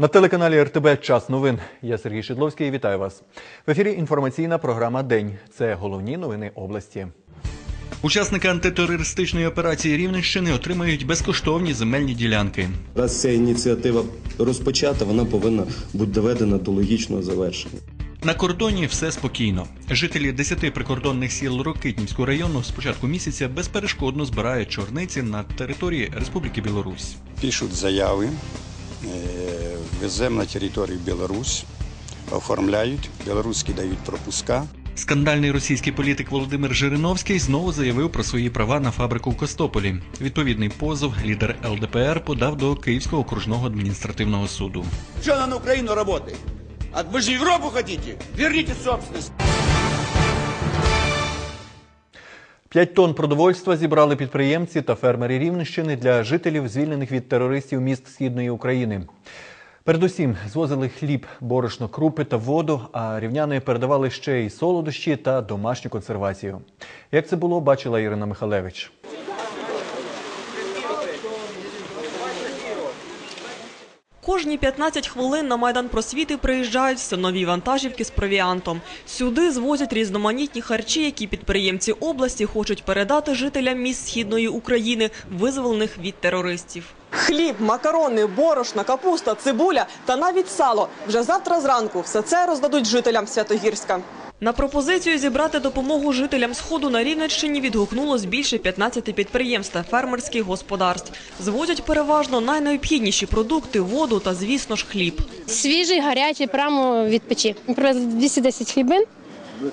На телеканалі РТБ Час новин. Я Сергій Шидловський. Вітаю вас. В ефірі інформаційна програма День. Це головні новини області. Учасники антитерористичної операції Рівненщини отримають безкоштовні земельні ділянки. Раз ця ініціатива розпочата, вона повинна бути доведена до логічного завершення. На кордоні все спокійно. Жителі 10 прикордонних сіл Рокитнівського району з початку місяця безперешкодно збирають чорниці на території Республіки Білорусь. пишуть заяви, веземо на територію Білорусь, оформляють, білоруські дають пропуска. Скандальний російський політик Володимир Жириновський знову заявив про свої права на фабрику в Костополі. Відповідний позов лідер ЛДПР подав до Київського окружного адміністративного суду. Она на Украину работает? А вы же Европу хотите? Верните собственность. П'ять тонн продовольства зібрали підприємці та фермери Рівненщини для жителів звільнених від терористів міст Східної України. Передусім звозили хліб, борошно, крупи та воду, а рівняни передавали ще й солодощі та домашню консервацію. Як це було, бачила Ірина Михалевич. Кожні 15 хвилин на майдан просвіти приїжджають все нові вантажівки з провіантом. Сюди звозять різноманітні харчі, які підприємці області хочуть передати жителям міст східної України, визволених від терористів. Хліб, макарони, борошна, капуста, цибуля та навіть сало. Вже завтра зранку все це роздадуть жителям Святогірська. На пропозицію зібрати допомогу жителям Сходу на Рівненщині відгукнулось більше 15 підприємств та фермерських господарств. Звозять переважно найнеобхідніші продукти, воду та, звісно ж, хліб. Свіжий, гарячий, прямо від печі. Привезли 210 хлібин.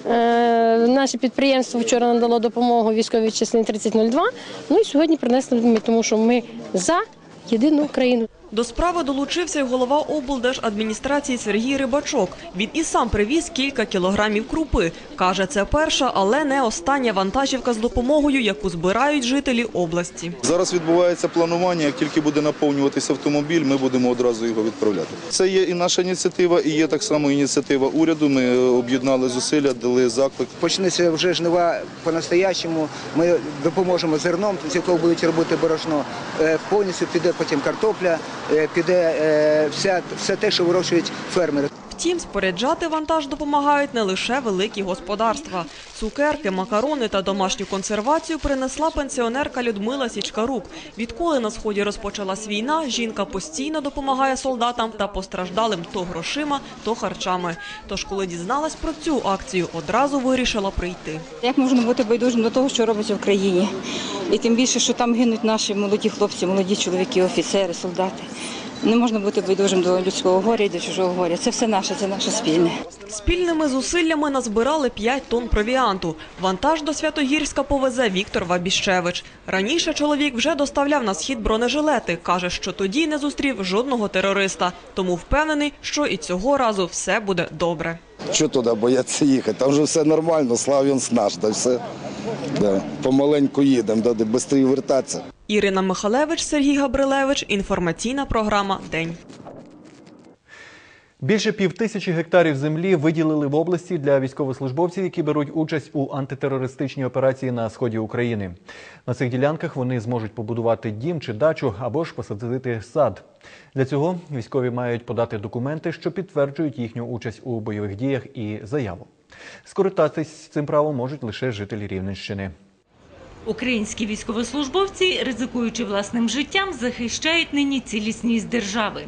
Е, наше підприємство вчора надало допомогу військовій частині 3002. Ну і сьогодні принесли тому що ми за єдину Україну. До справи долучився й голова облдержадміністрації Сергій Рибачок. Він і сам привіз кілька кілограмів крупи. Каже, це перша, але не остання вантажівка з допомогою, яку збирають жителі області. Зараз відбувається планування. Як тільки буде наповнюватися автомобіль, ми будемо одразу його відправляти. Це є і наша ініціатива, і є так само ініціатива уряду. Ми об'єднали зусилля, дали заклик. почнеться вже жнива по-настоящему. Ми допоможемо зерном, з якого будуть робити борошно. Е, Повністю піде потім картопля, е, піде е, вся, все те, що вирощують фермери. Втім, споряджати вантаж допомагають не лише великі господарства. Цукерки, макарони та домашню консервацію принесла пенсіонерка Людмила Січкарук. Відколи на сході розпочалась війна, жінка постійно допомагає солдатам та постраждалим то грошима, то харчами. Тож, коли дізналась про цю акцію, одразу вирішила прийти. Як можна бути байдужим до того, що робиться в країні? І тим більше, що там гинуть наші молоді хлопці, молоді чоловіки, офіцери, солдати. Не можна бути байдужим до людського горя і до чужого горя. Це все наше, це наше спільне. Спільними зусиллями назбирали 5 тонн провіанту. Вантаж до Святогірська повезе Віктор Вабіщевич. Раніше чоловік вже доставляв на схід бронежилети. Каже, що тоді не зустрів жодного терориста. Тому впевнений, що і цього разу все буде добре. Що туди бояться їхати? Там вже все нормально, Слав'янськ наш, та все. Да. Помаленьку їдемо, да, де швидше вертатися. Ірина Михалевич, Сергій Габрилевич. Інформаційна програма День. Більше півтисячі гектарів землі виділили в області для військовослужбовців, які беруть участь у антитерористичній операції на сході України. На цих ділянках вони зможуть побудувати дім чи дачу або ж посадити сад. Для цього військові мають подати документи, що підтверджують їхню участь у бойових діях і заяву. Скористатись цим правом можуть лише жителі Рівненщини. Українські військовослужбовці, ризикуючи власним життям, захищають нині цілісність держави.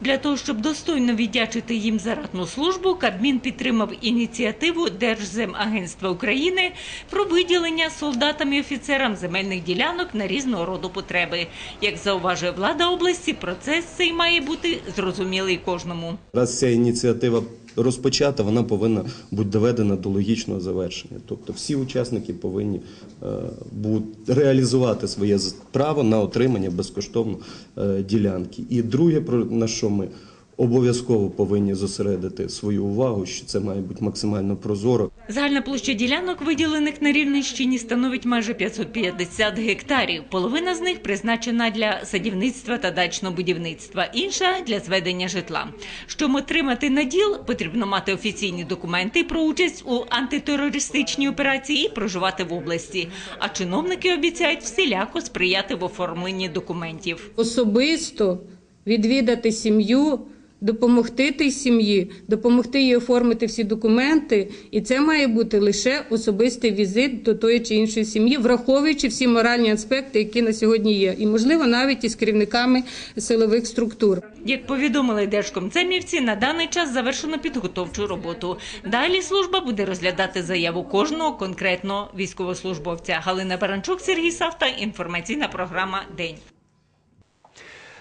Для того, щоб достойно віддячити їм за ратну службу, Кабмін підтримав ініціативу Держземагентства України про виділення солдатам і офіцерам земельних ділянок на різного роду потреби. Як зауважує влада області, процес цей має бути зрозумілий кожному. Раз ця ініціатива розпочата, вона повинна бути доведена до логічного завершення. Тобто всі учасники повинні е, будуть реалізувати своє право на отримання безкоштовно е, ділянки. І друге, про на що ми обов'язково повинні зосередити свою увагу, що це має бути максимально прозоро. Загальна площа ділянок, виділених на Рівненщині, становить майже 550 гектарів. Половина з них призначена для садівництва та дачного будівництва, інша для зведення житла. Щоб отримати наділ, потрібно мати офіційні документи про участь у антитерористичній операції і проживати в області. А чиновники обіцяють всіляко сприяти в оформленні документів. особисто відвідати сім'ю допомогти тій сім'ї, допомогти їй оформити всі документи, і це має бути лише особистий візит до тої чи іншої сім'ї, враховуючи всі моральні аспекти, які на сьогодні є, і можливо навіть із керівниками силових структур. Як повідомили Держкомцемівці, на даний час завершено підготовчу роботу. Далі служба буде розглядати заяву кожного конкретного військовослужбовця. Галина Баранчук, Сергій Савта. Інформаційна програма День.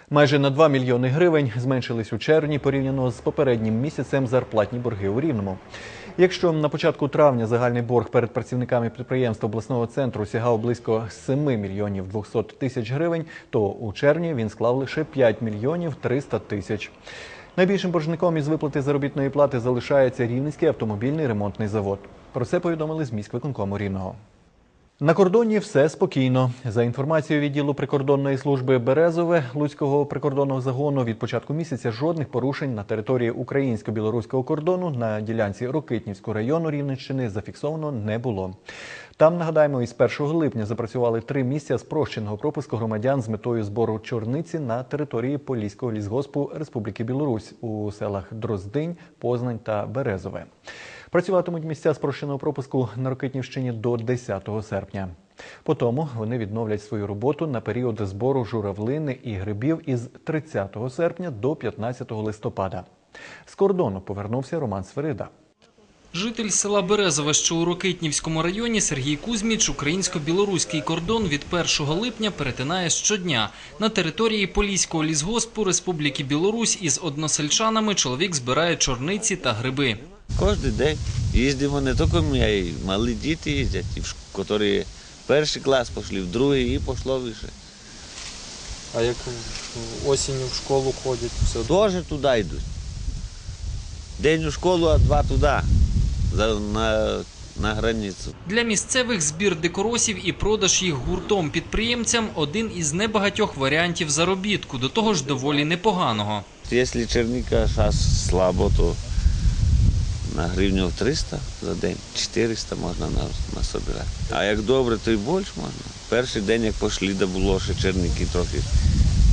Майже на 2 мільйони гривень зменшились у червні порівняно з попереднім місяцем зарплатні борги у Рівному. Якщо на початку травня загальний борг перед працівниками підприємств обласного центру сягав близько 7 мільйонів 200 тисяч гривень, то у червні він склав лише 5 мільйонів 300 тисяч. Найбільшим боржником із виплати заробітної плати залишається Рівненський автомобільний ремонтний завод. Про це повідомили з міськвиконкому Рівного. На кордоні все спокійно. За інформацією відділу прикордонної служби Березове Луцького прикордонного загону від початку місяця жодних порушень на території українсько-білоруського кордону на ділянці Рокитнівського району Рівненщини зафіксовано не було. Там нагадаємо, із 1 липня запрацювали три місця спрощеного пропуску громадян з метою збору чорниці на території Поліського лісгоспу Республіки Білорусь у селах Дроздинь, Познань та Березове. Працюватимуть місця спрощеного пропуску на Рокитнівщині до 10 серпня. По тому вони відновлять свою роботу на період збору журавлини і грибів із 30 серпня до 15 листопада. З кордону повернувся Роман Сверида. Житель села Березове, що у Рокитнівському районі, Сергій Кузьміч українсько-білоруський кордон від 1 липня перетинає щодня. На території Поліського лісгоспу Республіки Білорусь із односельчанами чоловік збирає чорниці та гриби. Кожен день їздимо не тільки ми, а й малі діти їздять, які перший клас пішли, в другий і пішло вище. А як осінню в школу ходять, все Теж туди йдуть. День у школу, а два туди, на, на границю. Для місцевих збір дикоросів і продаж їх гуртом підприємцям один із небагатьох варіантів заробітку, до того ж доволі непоганого. Якщо черника зараз слабо, то на гривню 300 за день, 400 можна насобирати. А як добре, то й більше можна. Перший день, як пішли, де було ще черники трохи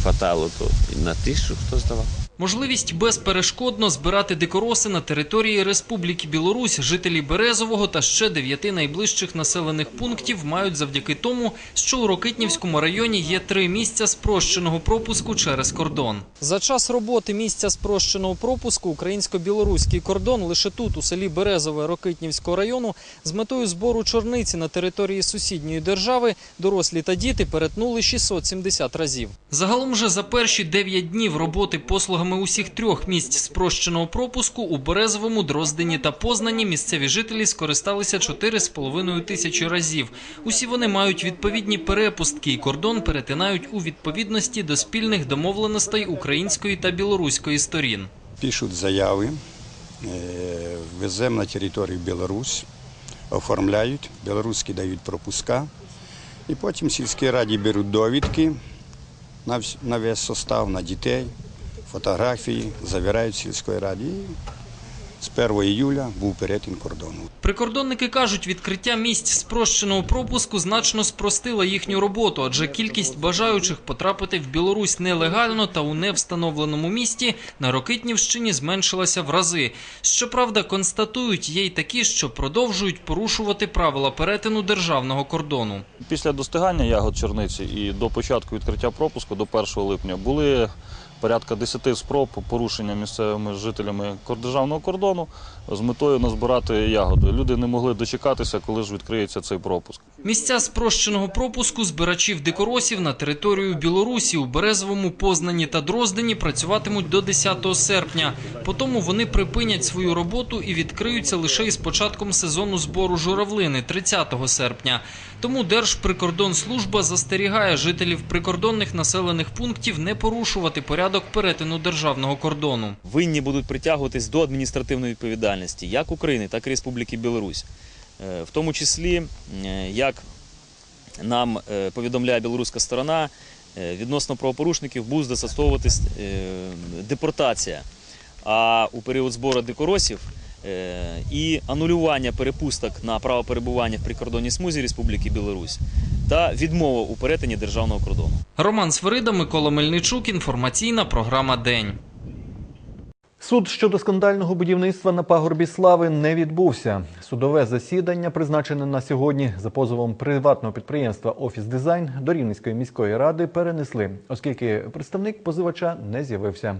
фатало, то і на тисячу хто здавав. Можливість безперешкодно збирати дикороси на території Республіки Білорусь жителі Березового та ще дев'яти найближчих населених пунктів мають завдяки тому, що у Рокитнівському районі є три місця спрощеного пропуску через кордон. За час роботи місця спрощеного пропуску українсько-білоруський кордон лише тут, у селі Березове Рокитнівського району, з метою збору чорниці на території сусідньої держави дорослі та діти перетнули 670 разів. Загалом же за перші 9 днів роботи послугами усіх трьох місць спрощеного пропуску у Березовому, Дроздені та Познані місцеві жителі скористалися 4,5 тисячі разів. Усі вони мають відповідні перепустки і кордон перетинають у відповідності до спільних домовленостей української та білоруської сторін. Пишуть заяви, е, веземо на територію Білорусь, оформляють, білоруські дають пропуска, і потім в сільській раді беруть довідки на весь состав, на дітей, фотографії, завірають в сільській раді. З 1 іюля був перетин кордону. Прикордонники кажуть, відкриття місць спрощеного пропуску значно спростило їхню роботу, адже кількість бажаючих потрапити в Білорусь нелегально та у невстановленому місті на Рокитнівщині зменшилася в рази. Щоправда, констатують, є й такі, що продовжують порушувати правила перетину державного кордону. Після достигання ягод чорниці і до початку відкриття пропуску до 1 липня були порядка 10 спроб порушення місцевими жителями державного кордону з метою назбирати ягоди. Люди не могли дочекатися, коли ж відкриється цей пропуск. Місця спрощеного пропуску збирачів дикоросів на територію Білорусі у Березовому, Познані та Дроздені працюватимуть до 10 серпня. Потім вони припинять свою роботу і відкриються лише із початком сезону збору журавлини 30 серпня. Тому Держприкордонслужба застерігає жителів прикордонних населених пунктів не порушувати порядок перетину державного кордону. винні будуть притягуватись до адміністративної відповідальності як України, так і Республіки Білорусь. Е, В тому числі, е, як нам е, повідомляє білоруська сторона, відносно правопорушників буде застосовуватись депортація. А у період збору дикоросів і анулювання перепусток на право перебування в прикордонній смузі Республіки Білорусь та відмова у перетині державного кордону. Роман Сверида, Микола Мельничук. Інформаційна програма День. Суд щодо скандального будівництва на пагорбі слави не відбувся. Судове засідання, призначене на сьогодні за позовом приватного підприємства Офіс Дизайн до Рівненської міської ради перенесли, оскільки представник позивача не з'явився.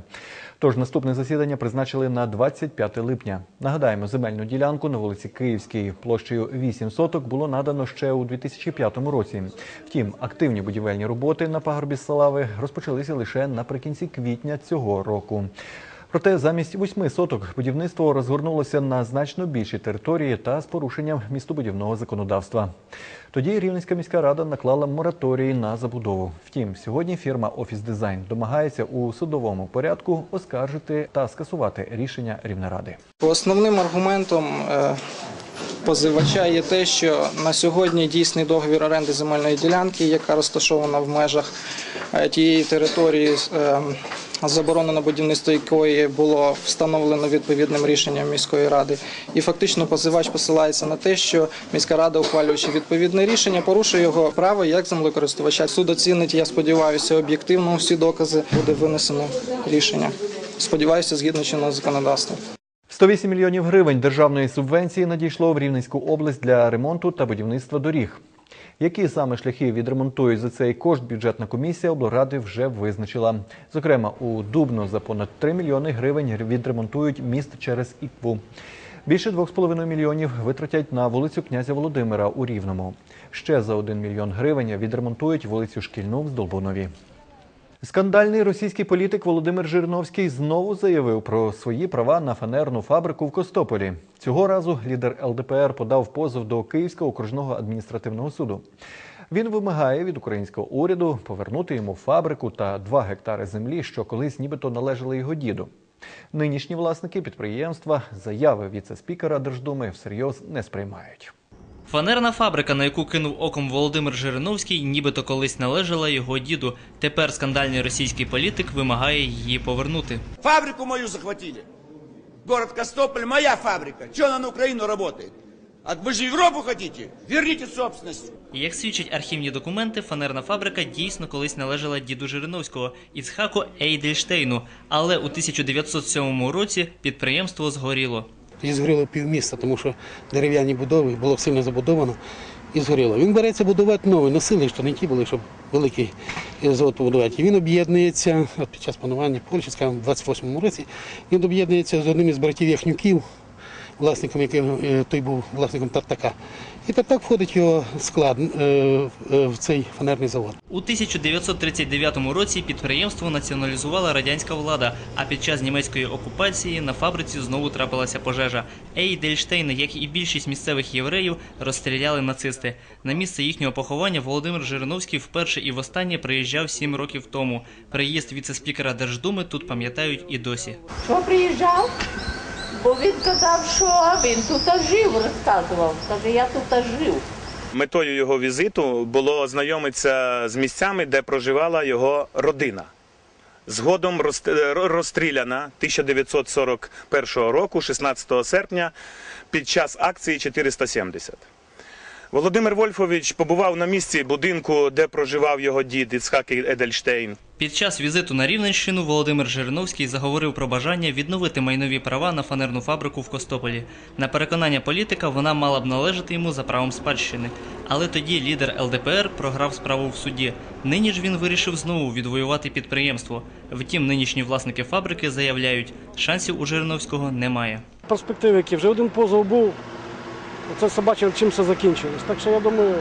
Тож наступне засідання призначили на 25 липня. Нагадаємо, земельну ділянку на вулиці Київській площею 8 соток було надано ще у 2005 році. Втім, активні будівельні роботи на пагорбі слави розпочалися лише наприкінці квітня цього року. Проте замість восьми соток будівництво розгорнулося на значно більшій території та з порушенням містобудівного законодавства. Тоді Рівненська міська рада наклала мораторій на забудову. Втім, сьогодні фірма Офіс Дизайн домагається у судовому порядку оскаржити та скасувати рішення Рівнеради. Основним аргументом е, позивача є те, що на сьогодні дійсний договір оренди земельної ділянки, яка розташована в межах е, тієї території, е, заборонено будівництво якої було встановлено відповідним рішенням міської ради. І фактично позивач посилається на те, що міська рада, ухвалюючи відповідне рішення, порушує його право як землекористувача. Суд оцінить, я сподіваюся, об'єктивно всі докази буде винесено рішення. Сподіваюся, згідно чинного законодавства. 108 мільйонів гривень державної субвенції надійшло в Рівненську область для ремонту та будівництва доріг. Які саме шляхи відремонтують за цей кошт бюджетна комісія облради вже визначила. Зокрема, у Дубно за понад 3 мільйони гривень відремонтують міст через Ікву. Більше 2,5 мільйонів витратять на вулицю князя Володимира у Рівному. Ще за 1 мільйон гривень відремонтують вулицю Шкільну в Здолбунові. Скандальний російський політик Володимир Жириновський знову заявив про свої права на фанерну фабрику в Костополі. Цього разу лідер ЛДПР подав позов до Київського окружного адміністративного суду. Він вимагає від українського уряду повернути йому фабрику та 2 гектари землі, що колись нібито належали його діду. Нинішні власники підприємства заяви віце-спікера Держдуми всерйоз не сприймають. Фанерна фабрика, на яку кинув оком Володимир Жириновський, нібито колись належала його діду. Тепер скандальний російський політик вимагає її повернути. Фабрику мою захватили. Город Костополь моя фабрика. Че она на Украину работает? А вы же в Европу хотите? Верните собственность. Як свідчать архівні документи, фанерна фабрика дійсно колись належала діду Жириновського Іцхаку Ейдельштейну, але у 1907 році підприємство згоріло. І згоріло півміста, тому що дерев'яні будови було сильно забудовано і згоріло. Він береться будувати новий, носили, що не ті були, щоб великий завод побудувати. І він об'єднується під час панування Польщі, скажімо, в 28-му році, він об'єднується з одним із братів Яхнюків, власником яким е, той був власником Тартака. І Тартак входить його склад е, е, в цей фанерний завод. У 1939 році підприємство націоналізувала радянська влада, а під час німецької окупації на фабриці знову трапилася пожежа. Ейдельштейна, як і більшість місцевих євреїв, розстріляли нацисти. На місце їхнього поховання Володимир Жириновський вперше і востаннє приїжджав сім років тому. Приїзд віце-спікера Держдуми тут пам'ятають і досі. Що приїжджав? Бо він казав, що він тут жив, розказував. Каже, я тут жив. Метою його візиту було ознайомитися з місцями, де проживала його родина. Згодом розстріляна 1941 року, 16 серпня, під час акції 470. Володимир Вольфович побував на місці будинку, де проживав його дід Іцхак Едельштейн. Під час візиту на Рівненщину Володимир Жириновський заговорив про бажання відновити майнові права на фанерну фабрику в Костополі. На переконання політика вона мала б належати йому за правом спадщини. Але тоді лідер ЛДПР програв справу в суді. Нині ж він вирішив знову відвоювати підприємство. Втім, нинішні власники фабрики заявляють, шансів у Жириновського немає. перспективи, які вже один позов був, це все бачив, чим все закінчилось. Так що я думаю,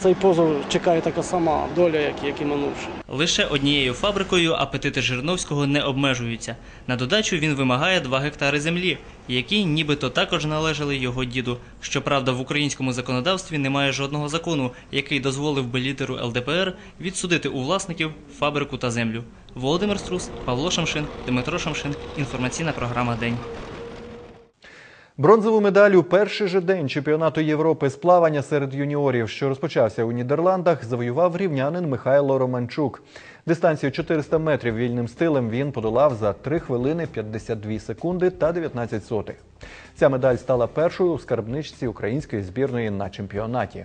цей позов чекає така сама доля, як, як і минувший. Лише однією фабрикою апетити Жириновського не обмежуються. На додачу він вимагає 2 гектари землі, які нібито також належали його діду. Щоправда, в українському законодавстві немає жодного закону, який дозволив би лідеру ЛДПР відсудити у власників фабрику та землю. Володимир Струс, Павло Шамшин, Дмитро Шамшин. Інформаційна програма День. Бронзову медаль у перший же день чемпіонату Європи з плавання серед юніорів, що розпочався у Нідерландах, завоював рівнянин Михайло Романчук. Дистанцію 400 метрів вільним стилем він подолав за 3 хвилини 52 секунди та 19 сотих. Ця медаль стала першою у скарбничці української збірної на чемпіонаті.